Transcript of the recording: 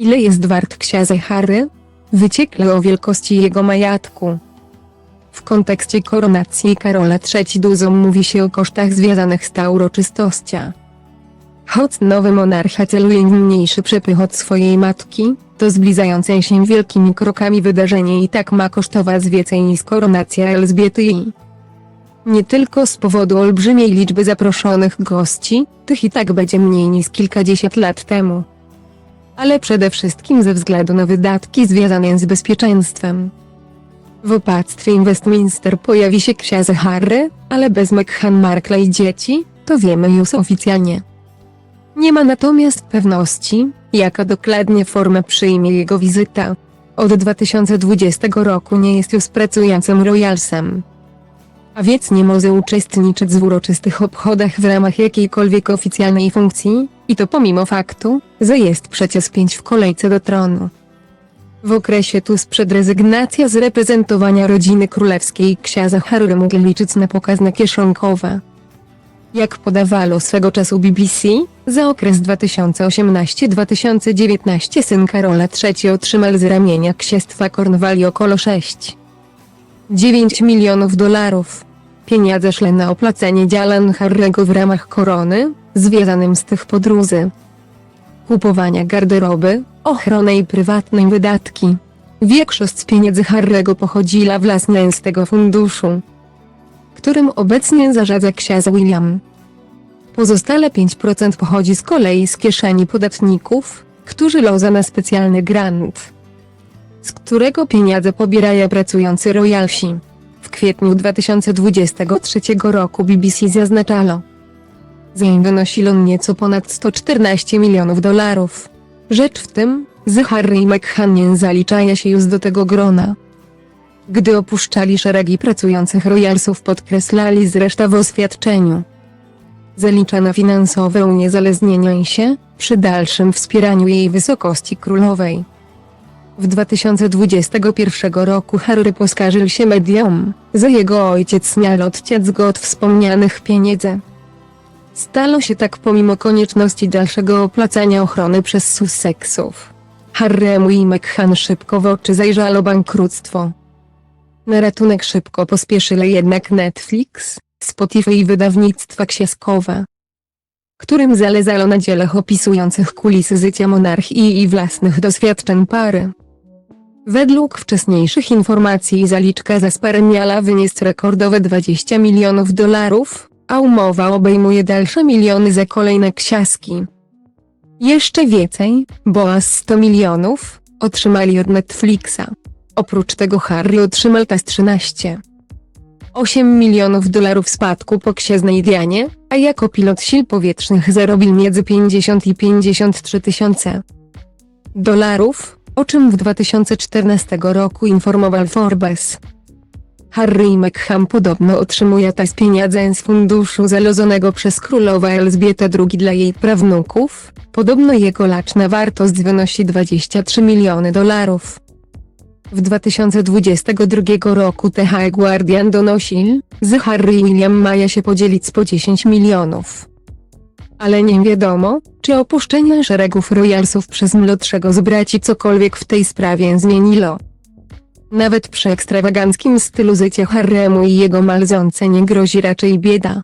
Ile jest wart książę Harry? Wyciekle o wielkości jego majątku. W kontekście koronacji Karola III dużo mówi się o kosztach związanych z tą uroczystością. Choć nowy monarcha celuje mniejszy przepych od swojej matki, to zbliżające się wielkimi krokami wydarzenie i tak ma kosztować więcej niż koronacja Elżbiety i nie tylko z powodu olbrzymiej liczby zaproszonych gości, tych i tak będzie mniej niż kilkadziesiąt lat temu. Ale przede wszystkim ze względu na wydatki związane z bezpieczeństwem. W opactwie Westminster pojawi się książę Harry, ale bez Meghan Markle i dzieci, to wiemy już oficjalnie. Nie ma natomiast pewności, jaka dokładnie formę przyjmie jego wizyta. Od 2020 roku nie jest już pracującym royalsem. A więc nie może uczestniczyć w uroczystych obchodach w ramach jakiejkolwiek oficjalnej funkcji, i to pomimo faktu, że jest przecież pięć w kolejce do tronu. W okresie tuż przed rezygnacją z reprezentowania rodziny królewskiej księża Harry mógł liczyć na pokazne kieszonkowe. Jak podawało swego czasu BBC, za okres 2018-2019 syn Karola III otrzymał z ramienia księstwa Cornwalli około 6 9 milionów dolarów. Pieniądze szły na opłacenie działań Harry'ego w ramach korony, związanym z tych podróży. Kupowania garderoby, ochronę i prywatne wydatki. Większość z pieniędzy Harry'ego pochodziła własnie z tego funduszu, którym obecnie zarządza książę William. Pozostale 5% pochodzi z kolei z kieszeni podatników, którzy loza na specjalny grant z którego pieniądze pobierają pracujący royalsi. W kwietniu 2023 roku BBC zaznaczało, że wynosi on nieco ponad 114 milionów dolarów. Rzecz w tym, że Harry i Meghan nie zaliczają się już do tego grona. Gdy opuszczali szeregi pracujących royalsów podkreślali zresztą w oświadczeniu. Zaliczano finansowe uniezależnienie się, przy dalszym wspieraniu jej wysokości królowej. W 2021 roku Harry poskarżył się mediom, że jego ojciec miał odciec go od wspomnianych pieniędzy. Stało się tak pomimo konieczności dalszego opłacania ochrony przez Sussexów. Harry'emu i Meghan szybko w oczy zajrzało bankructwo. Na ratunek szybko pospieszyli jednak Netflix, Spotify i wydawnictwa książkowe którym zależało na dzielach opisujących kulisy życia monarchii i własnych doświadczeń pary. Według wcześniejszych informacji zaliczka za sparę miała wynieść rekordowe 20 milionów dolarów, a umowa obejmuje dalsze miliony za kolejne książki. Jeszcze więcej, bo aż 100 milionów, otrzymali od Netflixa. Oprócz tego Harry otrzymał też 13. 8 milionów dolarów spadku po księżnej Dianie, a jako pilot sił powietrznych zarobił między 50 i 53 tysiące dolarów, o czym w 2014 roku informował Forbes. Harry Meghan podobno otrzymuje też pieniądze z funduszu zalożonego przez królową Elżbietę II dla jej prawnuków, podobno jego laczna wartość wynosi 23 miliony dolarów. W 2022 roku TH Guardian donosi, że Harry i William mają się podzielić po 10 milionów. Ale nie wiadomo, czy opuszczenie szeregów royalsów przez młodszego z braci cokolwiek w tej sprawie zmieniło. Nawet przy ekstrawaganckim stylu życia Harry'emu i jego malzące nie grozi raczej bieda.